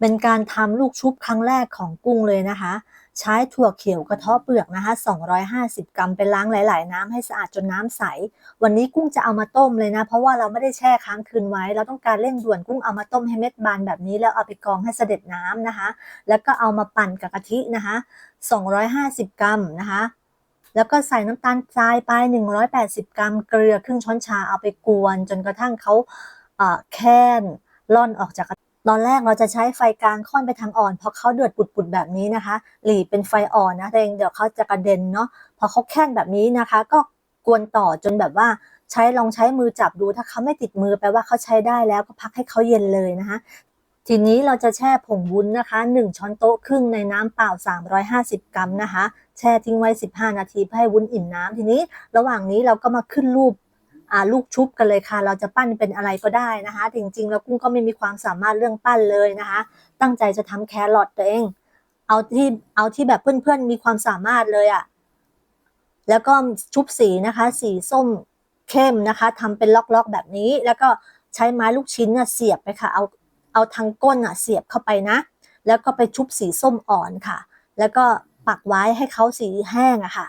เป็นการทำลูกชุบครั้งแรกของกุ้งเลยนะคะ ใช้ถั่วเขียวกระเทาะเปลือกนะคะ 250 กรัมไปล้างหลาย ๆ น้ำให้สะอาดจนน้ำใส วันนี้กุ้งจะเอามาต้มเลยนะ เพราะว่าเราไม่ได้แช่ค้างคืนไว้ เราต้องการเร่งด่วนกุ้งเอามาต้มให้เม็ดบานแบบนี้แล้วเอาไปกรองให้เสด็จน้ำนะคะ แล้วก็เอามาปั่นกับกะทินะคะ 250 กรัมนะคะแล้วก็ใส่น้ำตาลทรายไป 180 กรัม เกลือครึ่งช้อนชาเอาไปกวน จนกระทั่งเขาแค้นล่อนออกจากกระ ตอนแรกเราจะใช้ไฟกลางค่อนไปทางอ่อนพอเขาเดือดปุดๆแบบนี้นะคะ หลีเป็นไฟอ่อนนะแต่เดี๋ยวเขาจะกระเด็นเนาะพอเขาแค้นแบบนี้นะคะ ก็กวนต่อจนแบบว่าใช้ลองใช้มือจับดูถ้าเขาไม่ติดมือแปลว่าเขาใช้ได้แล้วก็พักให้เขาเย็นเลยนะคะทีนี้เราจะแช่ผงวุ้นนะคะ 1 ช้อนโต๊ะครึ่งในน้ำเปล่า 350 กรัมนะคะ แช่ทิ้งไว้ 15 นาทีเพื่อให้วุ้นอิ่มน้ำทีนี้ ระหว่างนี้เราก็มาขึ้นรูป ลูกชุบกันเลยค่ะ เราจะปั้นเป็นอะไรก็ได้นะคะ จริงๆ แล้วกุ้งก็ไม่มีความสามารถเรื่องปั้นเลยนะคะ ตั้งใจจะทำแครอทตัวเอง เอาที่เอาที่แบบเพื่อนๆมีความสามารถเลยอะ่ะ แล้วก็ชุบสีนะคะ สีส้มเข้มนะคะทำเป็นล็อกๆแบบนี้ แล้วก็ใช้ไม้ลูกชิ้นน่ะเสียบไปค่ะ เอาเอาทางก้นอะเสียบเข้าไปนะ แล้วก็ไปชุบสีส้มอ่อนค่ะ แล้วก็ปักไว้ให้เขาสีแห้งอะค่ะ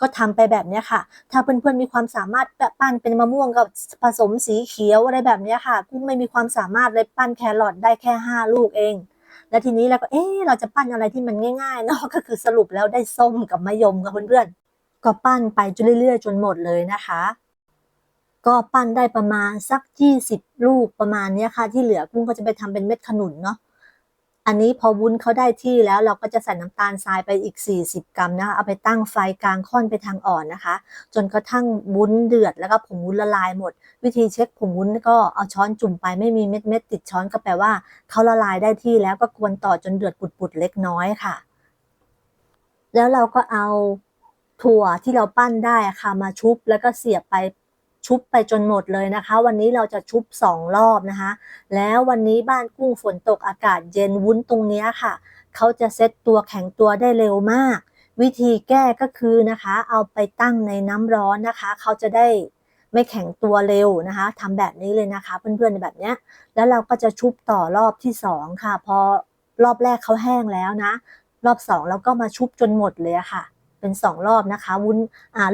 ก็ทำไปแบบเนี้ยค่ะ ถ้าเพื่อนๆมีความสามารถแปั้นเป็นมะม่วงกับผสมสีเขียวอะไรแบบเนี้ยค่ะกุ้งไม่มีความสามารถเลยปั้นแครอทได้แค่ห้าลูกเอง แล้วทีนี้เราก็เอ๊เราจะปั้นอะไรที่มันง่ายๆเนาะก็คือสรุปแล้วได้ส้มกับมะยมค่ะเพื่อนๆก็ปั้นไปจนเรื่อยๆ จนหมดเลยนะคะก็ปั้นได้ประมาณสัก 20 ลูกประมาณเนี้ยค่ะ ที่เหลือกุ้งก็จะไปทำเป็นเม็ดขนุนเนาะ อันนี้พอวุ้นเขาได้ที่แล้วเราก็จะใส่น้ำตาลทรายไปอีก 40 กรัมนะคะเอาไปตั้งไฟกลางค่อนไปทางอ่อนนะคะ จนกระทั่งวุ้นเดือดแล้วก็ผงวุ้นละลายหมด วิธีเช็คผงวุ้นก็เอาช้อนจุ่มไปไม่มีเม็ดเม็ดติดช้อนก็แปลว่าเขาละลายได้ที่แล้วก็กวนต่อจนเดือดปุดๆเล็กน้อยค่ะ แล้วเราก็เอาถั่วที่เราปั้นได้ค่ะมาชุบแล้วก็เสียบไป ชุบไปจนหมดเลยนะคะ วันนี้เราจะชุบสองรอบนะคะ แล้ววันนี้บ้านกุ้งฝนตกอากาศเย็นวุ้นตรงเนี้ยค่ะ เขาจะเซ็ตตัวแข็งตัวได้เร็วมาก วิธีแก้ก็คือนะคะ เอาไปตั้งในน้ำร้อนนะคะ เขาจะได้ไม่แข็งตัวเร็วนะคะทำแบบนี้เลยนะคะเพื่อนๆแบบเนี้ย แล้วเราก็จะชุบต่อรอบที่สองค่ะ พอรอบแรกเขาแห้งแล้วนะ รอบสองเราก็มาชุบจนหมดเลยค่ะ เป็นสองรอบนะคะ วุ้น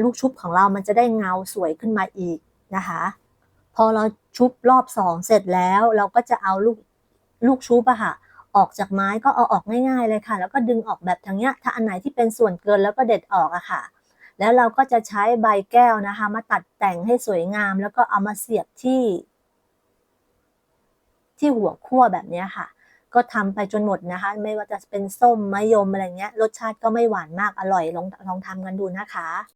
ลูกชุบของเรามันจะได้เงาสวยขึ้นมาอีกนะคะ พอเราชุบรอบสองเสร็จแล้วเราก็จะเอาลูกลูกชุบอะค่ะออกจากไม้ก็เอาออกง่ายๆเลยค่ะ แล้วก็ดึงออกแบบทางเนี้ยถ้าอันไหนที่เป็นส่วนเกินแล้วก็เด็ดออกอะค่ะ แล้วเราก็จะใช้ใบแก้วนะคะ มาตัดแต่งให้สวยงาม แล้วก็เอามาเสียบที่ ที่หัวขั้วแบบเนี้ยค่ะ ก็ทำไปจนหมดนะคะ ไม่ว่าจะเป็นส้มมะยมอะไรเงี้ยรสชาติก็ไม่หวานมากอร่อยลองลองทำกันดูนะคะ